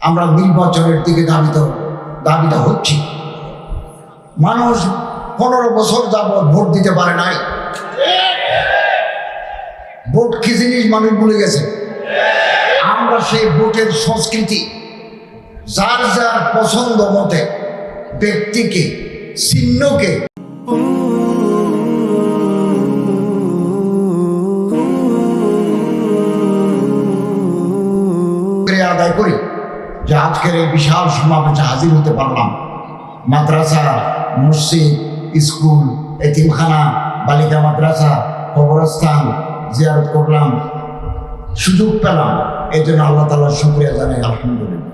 আমরা নির্বাচনের দিকে দাবিত দাবিত হচ্ছি। মানুষ পনেরো বছর যাবৎ ভোট দিতে পারে নাই। ভোট কি জিনিস মানুষ ভুলে গেছে? আমরা সেই ভোটের সংস্কৃতি, যার যার পছন্দ মতে ব্যক্তিকে, চিহ্নকে যে আজকের এই বিশাল সমাবেশে হাজির হতে পারলাম। মাদ্রাসা, মসজিদ, স্কুল, এতিমখানা, বালিকা মাদ্রাসা, কবরস্থান জিয়ারত করলাম, সুযোগ পেলাম। এই জন্য আল্লাহ তালার শুক্রিয়া জানাই, আলহামদুলিল্লাহ।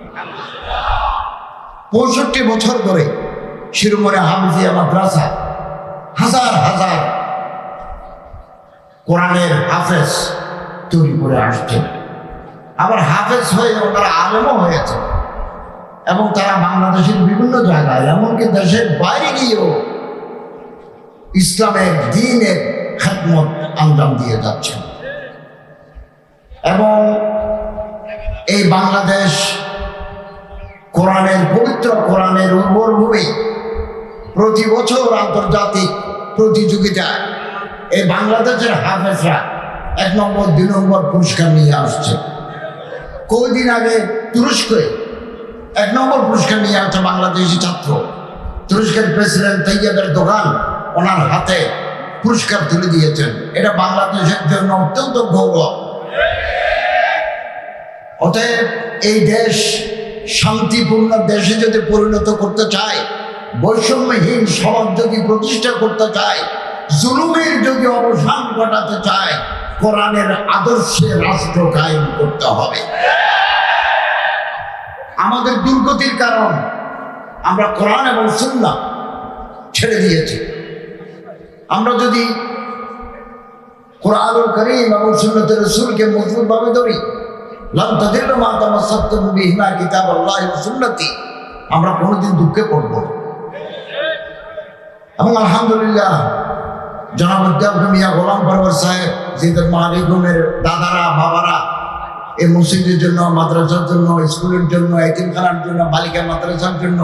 পঁয়ষট্টি বছর ধরে শিরোমণি হাফিজিয়া মাদ্রাসা হাজার হাজার কোরআনের হাফেজ তৈরি করে আসছে। আবার হাফেজ হয়ে ওনারা আলেমও হয়েছে। এবং তারা বাংলাদেশের বিভিন্ন জায়গায়, এমনকি দেশের বাইরে গিয়েও ইসলামের দিনের খেদমত আঞ্জাম দিয়ে যাচ্ছেন। এবং এই বাংলাদেশ কোরআনের, পবিত্র কোরআনের উর্বর ভূমি প্রতি বছর আন্তর্জাতিক প্রতিযোগিতায় এই বাংলাদেশের হাফেজরা এক নম্বর, দুই নম্বর পুরস্কার নিয়ে আসছে। কদিন আগে তুরস্কে এক নম্বর পুরস্কার নিয়ে আসছে বাংলাদেশি ছাত্র। তুরস্কের প্রেসিডেন্ট তৈয়বের দোকান ওনার হাতে পুরস্কার তুলে দিয়েছেন। এটা বাংলাদেশের জন্য অত্যন্ত গৌরব। অতএব এই দেশ শান্তিপূর্ণ দেশে যদি পরিণত করতে চায়, বৈষম্যহীন সমাজ যদি প্রতিষ্ঠা করতে চায়, জুলুমের যদি অবসান ঘটাতে চায় কোরআনের আদর্শে রাষ্ট্র কায়েম করতে হবে। আমাদের দুর্গতির কারণ আমরা কোরআন এবং সুন্না ছেড়ে দিয়েছি। আমরা যদি কোরআনুল করিম এবং সুন্নতের রসুলকে মজবুতভাবে ধরি, লাম তাদিল্ল মা তামাসাক্তুম বিহিমা কিতাব আল্লাহ সুন্নতি, আমরা কোনোদিন দুঃখে পড়ব এবং আলহামদুলিল্লাহ জনাব উদ্যাপন মিয়া গোলাম পরবর সাহেব, জিদের মালিকুমের দাদারা, বাবারা, এই মসজিদের জন্য, মাদ্রাসার জন্য, স্কুলের জন্য, এতিমখানার জন্য, বালিকা মাদ্রাসার জন্য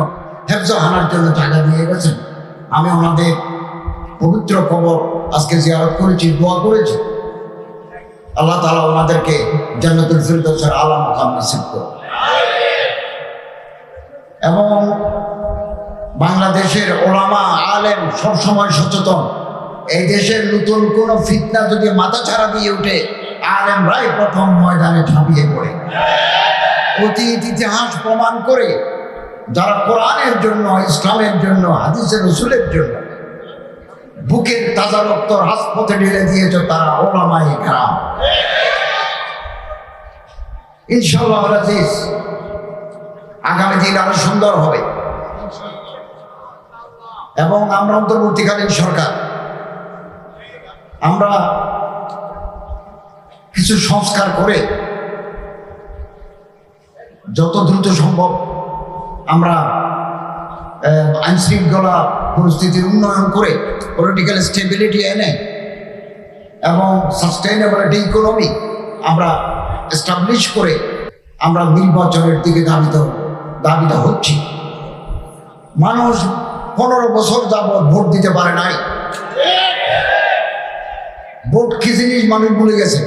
হেফজাহানার জন্য টাকা দিয়ে গেছেন। আমি ওনাদের পবিত্র খবর আজকে জিয়ারত করেছি, দোয়া করেছি। আল্লাহ তালা ওনাদেরকে জান্নাতুল ফিরদৌসের আলা মকাম নসিব করুন। এবং বাংলাদেশের ওলামা, আলেম সবসময় সচেতন। এই দেশের নতুন কোনো ফিতনা যদি মাথা ছাড়া দিয়ে উঠে আলেমরাই প্রথম ময়দানে ঝাঁপিয়ে পড়ে। অতীত ইতিহাস প্রমাণ করে যারা কোরআনের জন্য, ইসলামের জন্য হাদিসের রসুলের জন্য বুকের তাজা রক্ত রাজপথে ঢেলে দিয়েছে তারা ওলামাই গ্রাম ইনশাল্লাহ রাজিজ, আগামী দিন আরও সুন্দর হবে। এবং আমরা অন্তর্বর্তীকালীন সরকার আমরা কিছু সংস্কার করে যত দ্রুত সম্ভব আমরা আইন শৃঙ্খলা পরিস্থিতির উন্নয়ন করে পলিটিক্যাল স্টেবিলিটি এনে এবং সাস্টেইনেবিলিটি ইকোনমি আমরা এস্টাবলিশ করে আমরা নির্বাচনের দিকে দাবিত দাবিত হচ্ছি। মানুষ পনেরো বছর যাবৎ ভোট দিতে পারে নাই। ভোট কি জিনিস মানুষ ভুলে গেছে?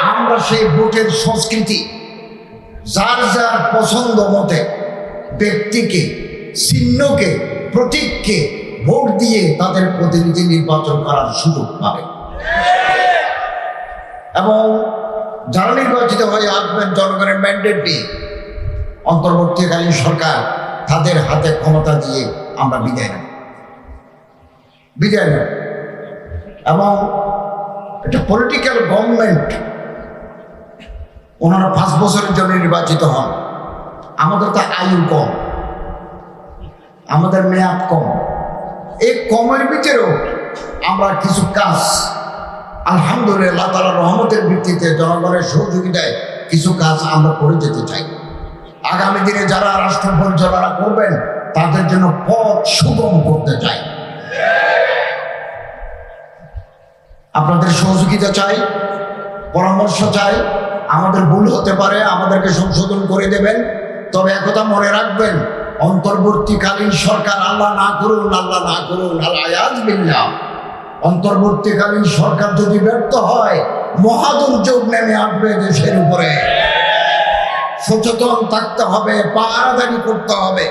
আমরা সেই ভোটের সংস্কৃতি, যার যার পছন্দ মতে ব্যক্তিকে, চিহ্নকে, প্রতীককে ভোট দিয়ে তাদের প্রতিনিধি নির্বাচন করার সুযোগ পাবে। এবং যারা নির্বাচিত হয়ে আসবেন জনগণের ম্যান্ডেট দিয়ে অন্তর্বর্তীকালীন সরকার তাদের হাতে ক্ষমতা দিয়ে আমরা বিদায় নেব। বিদায় নেব। এবং এটা পলিটিক্যাল গভর্নমেন্ট ওনারা পাঁচ বছরের জন্য নির্বাচিত হন। আমাদের তো আয়ু কম, আমাদের মেয়াদ কম। এই কমের ভিতরেও আমরা কিছু কাজ, আলহামদুলিল্লাহ তালা রহমতের ভিত্তিতে জনগণের সহযোগিতায় কিছু কাজ আমরা করে যেতে চাই। আগামী দিনে যারা রাষ্ট্র পরিচালনা করবেন, তাদের জন্য পথ সুগম করতে চাই। সহযোগিতা চাই, পরামর্শ চাই, আমাদের ভুল হতে পারে, আমাদেরকে সংশোধন করে দেবেন। তবে একথা মনে রাখবেন, অন্তর্বর্তীকালীন সরকার আল্লাহ না করুন, আল্লাহ না করুন আল্লাহ অন্তর্বর্তীকালীন সরকার যদি ব্যর্থ হয়, মহাদুর্যোগ নেমে আসবে দেশের উপরে। সচেতন থাকতে হবে, পাহারাদারি করতে হবে।